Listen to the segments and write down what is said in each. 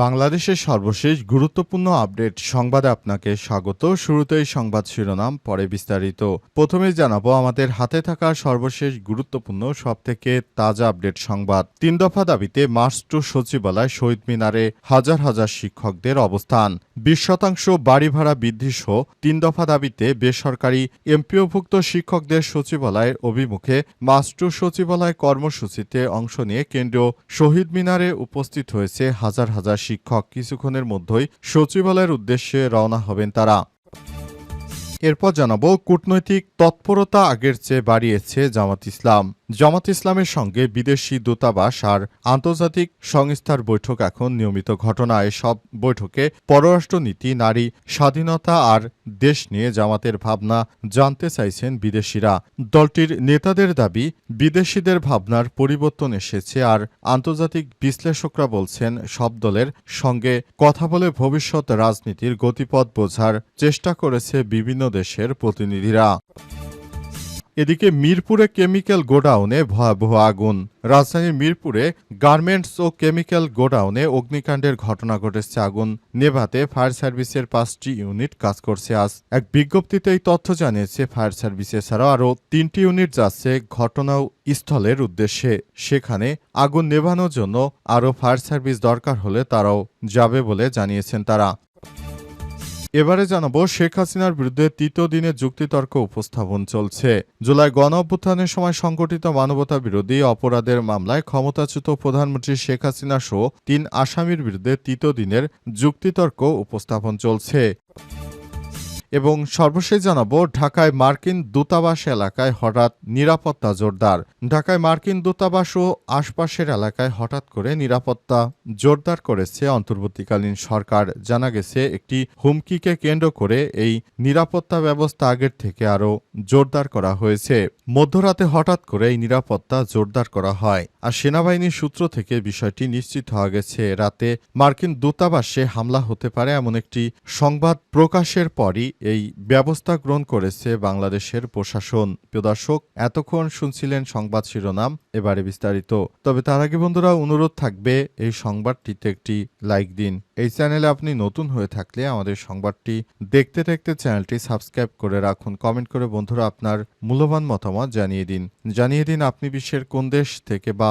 বাংলাদেশের সর্বশেষ গুরুত্বপূর্ণ আপডেট সংবাদে আপনাকে স্বাগত। শুরুতেই সংবাদ শিরোনাম, পরে বিস্তারিত। প্রথমে জানাব, আমাদের হাতে থাকা সর্বশেষ গুরুত্বপূর্ণ, সবথেকে তাজা আপডেট সংবাদ। তিন দফা দাবিতে মার্চ টু সচিবালয় শহীদ মিনারে হাজার হাজার শিক্ষকদের অবস্থান। বিশ শতাংশ বাড়ি ভাড়া বৃদ্ধি সহ তিন দফা দাবিতে বেসরকারি এমপিওভুক্ত শিক্ষকদের সচিবালয়ের অভিমুখে মার্চ টু সচিবালয় কর্মসূচিতে অংশ নিয়ে কেন্দ্রীয় শহীদ মিনারে উপস্থিত হয়েছে হাজার হাজার শিক্ষক কিছুক্ষণের মধ্যেই সচিবালয়ের উদ্দেশ্যে রওনা হবেন তারা। এরপর জানাব কূটনৈতিক তৎপরতা আগের চেয়ে বাড়িয়েছে জামাত ইসলাম। জামাত ইসলামের সঙ্গে বিদেশি দূতাবাস আর আন্তর্জাতিক সংস্থার বৈঠক এখন নিয়মিত ঘটনা এসব বৈঠকে পররাষ্ট্রনীতি, নারী স্বাধীনতা আর দেশ নিয়ে জামাতের ভাবনা জানতে চাইছেন বিদেশিরা। দলটির নেতাদের দাবি, বিদেশিদের ভাবনার পরিবর্তন এসেছে আর আন্তর্জাতিক বিশ্লেষকরা বলছেন সব দলের সঙ্গে কথা বলে ভবিষ্যৎ রাজনীতির গতিপথ বোঝার চেষ্টা করেছে বিভিন্ন দেশের প্রতিনিধিরা। এদিকে মিরপুরে কেমিক্যাল গোডাউনে ভয়াবহ আগুন। রাজধানীর মিরপুরে গার্মেন্টস ও কেমিক্যাল গোডাউনে অগ্নিকাণ্ডের ঘটনা ঘটেছে আগুন। নেভাতে ফায়ার সার্ভিসের পাঁচটি ইউনিট কাজ করছে আজ। এক বিজ্ঞপ্তিতে এই তথ্য জানিয়েছে, ফায়ার সার্ভিস এছাড়াও আরও তিনটি ইউনিট যাচ্ছে ঘটনা স্থলের উদ্দেশ্যে। সেখানে আগুন নেভানোর জন্য আরও ফায়ার সার্ভিস দরকার হলে তারাও যাবে বলে জানিয়েছেন তারা। এবারে জানাব শেখ হাসিনার বিরুদ্ধে তৃতীয় দিনে যুক্তিতর্ক উপস্থাপন চলছে। জুলাই গণ অভ্যুত্থানের সময় সংগঠিত মানবতা বিরোধী অপরাধের মামলায় ক্ষমতাচ্যুত প্রধানমন্ত্রী শেখ হাসিনা সহ তিন আসামির বিরুদ্ধে তৃতীয় দিনের যুক্তিতর্ক উপস্থাপন চলছে। এবং সর্বশেষ জানাব, ঢাকায় মার্কিন দূতাবাস এলাকায় হঠাৎ নিরাপত্তা জোরদার। ঢাকায় মার্কিন দূতাবাস ও আশপাশের এলাকায় হঠাৎ করে নিরাপত্তা জোরদার করেছে অন্তর্বর্তীকালীন সরকার। জানা গেছে, একটি হুমকিকে কেন্দ্র করে এই নিরাপত্তা ব্যবস্থা আগের থেকে আরও জোরদার করা হয়েছে। মধ্যরাতে হঠাৎ করে এই নিরাপত্তা জোরদার করা হয়। আর সেনাবাহিনীর সূত্র থেকে বিষয়টি নিশ্চিত হওয়া গেছে। রাতে মার্কিন দূতাবাসে হামলা হতে পারে এমন একটি সংবাদ প্রকাশের পরই এই ব্যবস্থা গ্রহণ করেছে বাংলাদেশের প্রশাসন। প্রদর্শক এতক্ষণ শুনছিলেন সংবাদ শিরোনাম, এবারে বিস্তারিত। তবে তার আগে বন্ধুরা, অনুরোধ থাকবে এই সংবাদটিতে একটি লাইক দিন। এই চ্যানেলে আপনি নতুন হয়ে থাকলে আমাদের সংবাদটি দেখতে দেখতে চ্যানেলটি সাবস্ক্রাইব করে রাখুন। কমেন্ট করে বন্ধুরা আপনার মূল্যবান মতামত জানিয়ে দিন। জানিয়ে দিন আপনি বিশ্বের কোন দেশ থেকে বা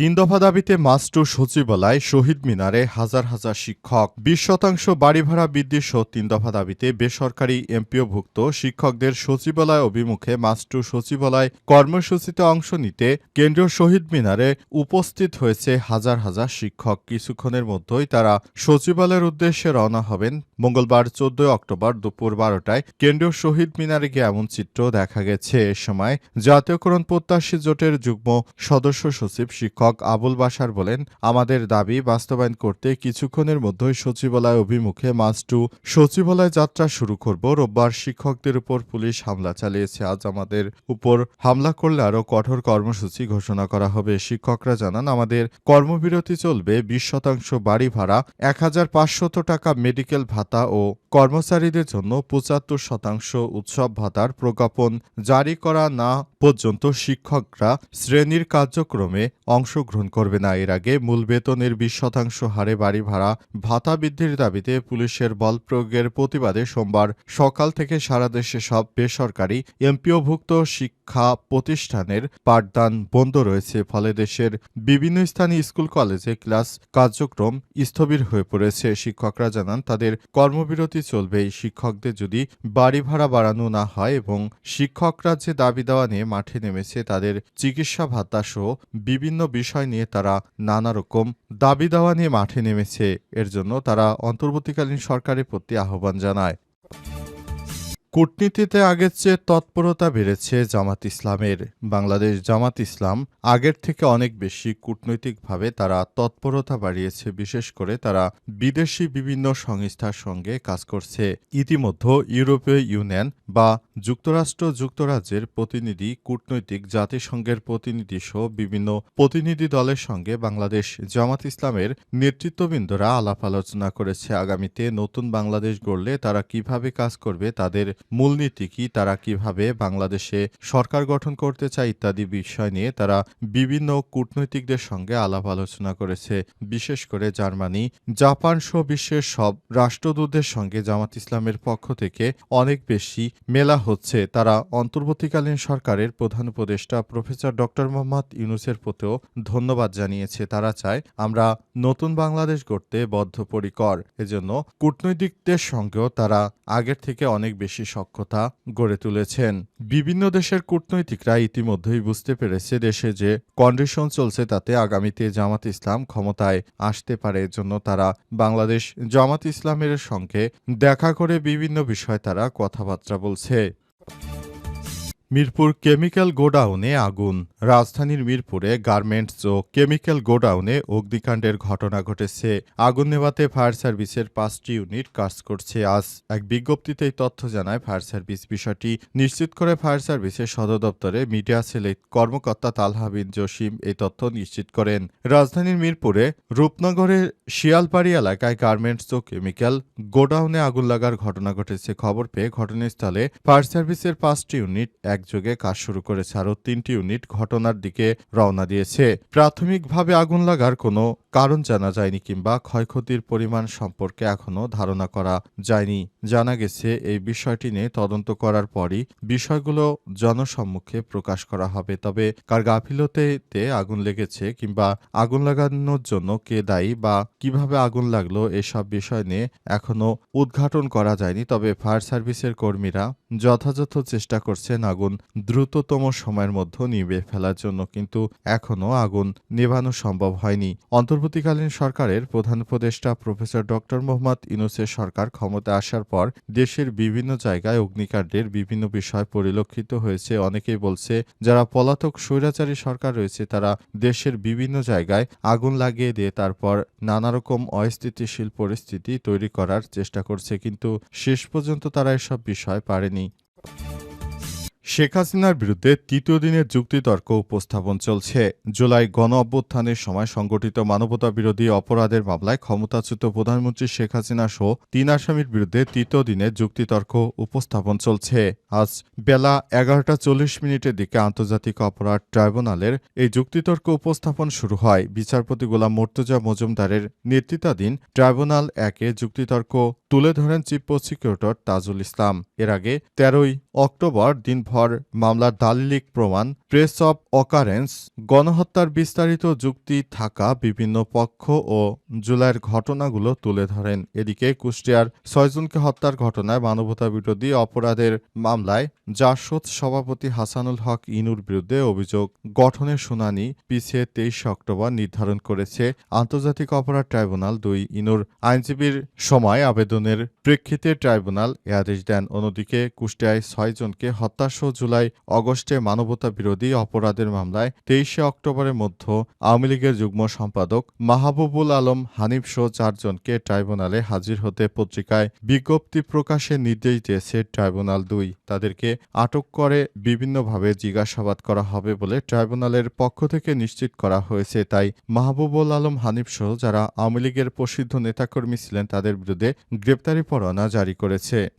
তিন দফা দাবিতে মাস্টু সচিবালয় শহীদ মিনারে হাজার হাজার শিক্ষক, বিশ শতাংশ বাড়ি ভাড়া বৃদ্ধি সহ তিন দফা দাবিতে বেসরকারি এমপিওভুক্ত শিক্ষকদের সচিবালয় অভিমুখে মাস্টু সচিবালয় কর্মসূচিতে অংশ নিতে কেন্দ্রীয় শহীদ মিনারে উপস্থিত হয়েছে হাজার হাজার শিক্ষক। কিছুক্ষণের মধ্যেই তারা সচিবালয়ের উদ্দেশ্যে রওনা হবেন। মঙ্গলবার চোদ্দই অক্টোবর দুপুর বারোটায় কেন্দ্রীয় শহীদ মিনারে গিয়ে এমন চিত্র দেখা গেছে। এ সময় জাতীয়করণ প্রত্যাশী জোটের যুগ্ম সদস্য সচিব শিক্ষক আবুল বাসার বলেন, আমাদের দাবি বাস্তবায়ন করতে কিছুক্ষণের মধ্যেই সচিবালয় অভিমুখে মাস্টু সচিবালয় যাত্রা শুরু করব। রোববার শিক্ষকদের উপর পুলিশ হামলা চালিয়েছে। আজ আমাদের উপর হামলা করলে আরও কঠোর কর্মসূচি ঘোষণা করা হবে। শিক্ষকরা জানান, আমাদের কর্মবিরতি চলবে। বিশ শতাংশ বাড়ি ভাড়া, এক টাকা মেডিকেল ভাতা ও কর্মচারীদের জন্য পঁচাত্তর শতাংশ উৎসব ভাতার প্রজ্ঞাপন জারি করা না পর্যন্ত শিক্ষকরা শ্রেণির কার্যক্রমে অংশগ্রহণ করবে না। এর আগে মূল বেতনের বিশ শতাংশ হারে বাড়ি ভাড়া, ভাতা বৃদ্ধির দাবিতে পুলিশের বল প্রয়োগের প্রতিবাদে সোমবার সকাল থেকে সারা দেশে সব বেসরকারি এমপিওভুক্ত শিক্ষা প্রতিষ্ঠানের পাঠদান বন্ধ রয়েছে। ফলে দেশের বিভিন্ন স্থানে স্কুল, কলেজে ক্লাস কার্যক্রম স্থবির হয়ে পড়েছে। শিক্ষকরা জানান, তাদের কর্মবিরতি চলবে। শিক্ষকদের যদি বাড়ি ভাড়া বাড়ানো না হয় এবং শিক্ষকরা যে দাবি দেওয়া নিয়ে মাঠে নেমেছে, তাদের চিকিৎসা ভাতা সহ বিভিন্ন বিষয় নিয়ে তারা নানা রকম দাবি দাওয়া নিয়ে মাঠে নেমেছে। এর জন্য তারা অন্তর্বর্তীকালীন সরকারের প্রতি আহ্বান জানায়। কূটনীতিতে আগের চেয়ে তৎপরতা বেড়েছে জামাত ইসলামের। বাংলাদেশ জামাত ইসলাম আগের থেকে অনেক বেশি কূটনৈতিকভাবে তারা তৎপরতা বাড়িয়েছে, বিশেষ করে তারা বিদেশি বিভিন্ন সংস্থার সঙ্গে কাজ করছে। ইতিমধ্যে ইউরোপীয় ইউনিয়ন বা যুক্তরাষ্ট্র যুক্তরাজ্যের প্রতিনিধি, কূটনৈতিক জাতিসংঘের প্রতিনিধি সহ বিভিন্ন প্রতিনিধি দলের সঙ্গে বাংলাদেশ জামাত ইসলামের নেতৃত্ববৃন্দরা আলাপ আলোচনা করেছে। আগামীতে নতুন বাংলাদেশ গড়লে তারা কীভাবে কাজ করবে, তাদের মূলনীতি কি তারা কীভাবে বাংলাদেশে সরকার গঠন করতে চায় ইত্যাদি বিষয় নিয়ে তারা বিভিন্ন কূটনৈতিকদের সঙ্গে আলাপ আলোচনা করেছে। বিশেষ করে জার্মানি, জাপান সহ বিশ্বের সব রাষ্ট্রদূতদের সঙ্গে জামাত ইসলামের পক্ষ থেকে অনেক বেশি মেলা হচ্ছে। তারা অন্তর্বর্তীকালীন সরকারের প্রধান উপদেষ্টা প্রফেসর ডক্টর মোহাম্মদ ইউনুসের প্রতিও ধন্যবাদ জানিয়েছে। তারা চায় আমরা নতুন বাংলাদেশ গড়তে বদ্ধপরিকর। এজন্য কূটনৈতিকদের সঙ্গেও তারা আগের থেকে অনেক বেশি সক্ষতা গড়ে তুলেছেন। বিভিন্ন দেশের কূটনৈতিকরা ইতিমধ্যেই বুঝতে পেরেছে দেশে যে কন্ডিশন চলছে তাতে আগামীতে জামাত ইসলাম ক্ষমতায় আসতে পারে, এজন্য তারা বাংলাদেশ জামাত ইসলামের সঙ্গে দেখা করে বিভিন্ন বিষয়ে তারা কথাবার্তা বলছে। মিরপুর কেমিক্যাল গোডাউনে আগুন। রাজধানীর মিরপুরে গার্মেন্টস ও কেমিক্যাল গোডাউনে অগ্নিকাণ্ডের ঘটনা ঘটেছে। আগুন নেভাতে ফায়ার সার্ভিসের পাঁচটি ইউনিট কাজ করছে। আজ এক বিজ্ঞপ্তিতে এই তথ্য জানায় ফায়ার সার্ভিস বিষয়টি। নিশ্চিত করে ফায়ার সার্ভিসের সদর দপ্তরে মিডিয়া সেলের কর্মকর্তা তালহা বিন জসিম এই তথ্য নিশ্চিত করেন। রাজধানীর মিরপুরে রূপনগরের শিয়ালপাড়ি এলাকায় গার্মেন্টস ও কেমিক্যাল গোডাউনে আগুন লাগার ঘটনা ঘটেছে। খবর পেয়ে ঘটনাস্থলে ফায়ার সার্ভিসের পাঁচটি ইউনিট একযোগে কাজ শুরু করেছে আরও তিনটি ইউনিট ঘটনার দিকে রওনা দিয়েছে। প্রাথমিকভাবে আগুন লাগার কোনো কারণ জানা যায়নি কিংবা ক্ষয়ক্ষতির পরিমাণ সম্পর্কে এখনও ধারণা করা যায়নি। জানা গেছে, এই বিষয়টি নিয়ে তদন্ত করার পরই বিষয়গুলো জনসম্মুখে প্রকাশ করা হবে। তবে কার গাফিলতিতে আগুন লেগেছে কিংবা আগুন লাগানোর জন্য কে দায়ী বা কীভাবে আগুন লাগল এসব বিষয় নিয়ে এখনও উদ্ঘাটন করা যায়নি। তবে ফায়ার সার্ভিসের কর্মীরা যথাযথ চেষ্টা করছেন আগুন দ্রুততম সময়ের মধ্যে নিভে ফেলার জন্য, কিন্তু এখনও আগুন নেভানো সম্ভব হয়নি। অন্তর্বর্তীকালীন সরকারের প্রধান উপদেষ্টা প্রফেসর ডক্টর মোহাম্মদ ইউনুসের সরকার ক্ষমতা আসার পর দেশের বিভিন্ন জায়গায় অগ্নিকাণ্ডের বিভিন্ন বিষয় পরিলক্ষিত হয়েছে। অনেকেই বলছে, যারা পলাতক স্বৈরাচারী সরকার রয়েছে, তারা দেশের বিভিন্ন জায়গায় আগুন লাগিয়ে দিয়ে তারপর নানা রকম অস্থিতিশীল পরিস্থিতি তৈরি করার চেষ্টা করছে, কিন্তু শেষ পর্যন্ত তারা এসব বিষয় পারেনি। শেখ হাসিনার বিরুদ্ধে তৃতীয় দিনের যুক্তিতর্ক উপস্থাপন চলছে। জুলাই গণ অভ্যুত্থানের সময় সংগঠিত মানবতা বিরোধী অপরাধের মামলায় ক্ষমতাচ্যুত প্রধানমন্ত্রী শেখ হাসিনা সহ তিন আসামির বিরুদ্ধে তৃতীয় দিনের যুক্তিতর্ক উপস্থাপন চলছে। আজ বেলা এগারোটা চল্লিশ মিনিটের দিকে আন্তর্জাতিক অপরাধ ট্রাইব্যুনালের এই যুক্তিতর্ক উপস্থাপন শুরু হয়। বিচারপতি গোলাম মর্তুজা মজুমদারের নেতৃত্বাধীন ট্রাইব্যুনাল একে যুক্তিতর্ক তুলে ধরেন চিফ প্রসিকিউটর তাজুল ইসলাম। এর আগে তেরোই অক্টোবর দিনভর মামলার দালিলিক প্রমাণ, প্রেস অব অকারেন্স, গণহত্যার বিস্তারিত যুক্তি থাকা বিভিন্ন পক্ষ ও জুলাইয়ের ঘটনাগুলো তুলে ধরেন। এদিকে কুষ্টিয়ার ছয়জনকে হত্যার ঘটনায় মানবতা বিরোধী অপরাধের মামলায় জাসদ সভাপতি হাসানুল হক ইনুর বিরুদ্ধে অভিযোগ। গঠনের শুনানি পিছিয়ে তেইশে অক্টোবর নির্ধারণ করেছে আন্তর্জাতিক অপরাধ ট্রাইব্যুনাল দুই। ইনুর আইনজীবীর সময় আবেদনের প্রেক্ষিতে ট্রাইব্যুনাল এ আদেশ দেন। অন্যদিকে কুষ্টিয়ায় ছয়জনকে হত্যাসহ জুলাই অগস্টে মানবতা বিরোধী অপরাধের মামলায় তেইশে অক্টোবরের মধ্যে আওয়ামী লীগের যুগ্ম সম্পাদক মাহবুবুল আলম হানিফ সহ চারজনকে ট্রাইব্যুনালে হাজির হতে পত্রিকায় বিজ্ঞপ্তি প্রকাশের নির্দেশ দিয়েছে ট্রাইব্যুনাল দুই। তাদেরকে আটক করে বিভিন্নভাবে জিজ্ঞাসাবাদ করা হবে বলে ট্রাইব্যুনালের পক্ষ থেকে নিশ্চিত করা হয়েছে। তাই মাহবুবুল আলম হানিফ সহ যারা আওয়ামী লীগের প্রসিদ্ধ নেতাকর্মী ছিলেন, তাদের বিরুদ্ধে গ্রেপ্তারি পরোয়ানা জারি করেছে।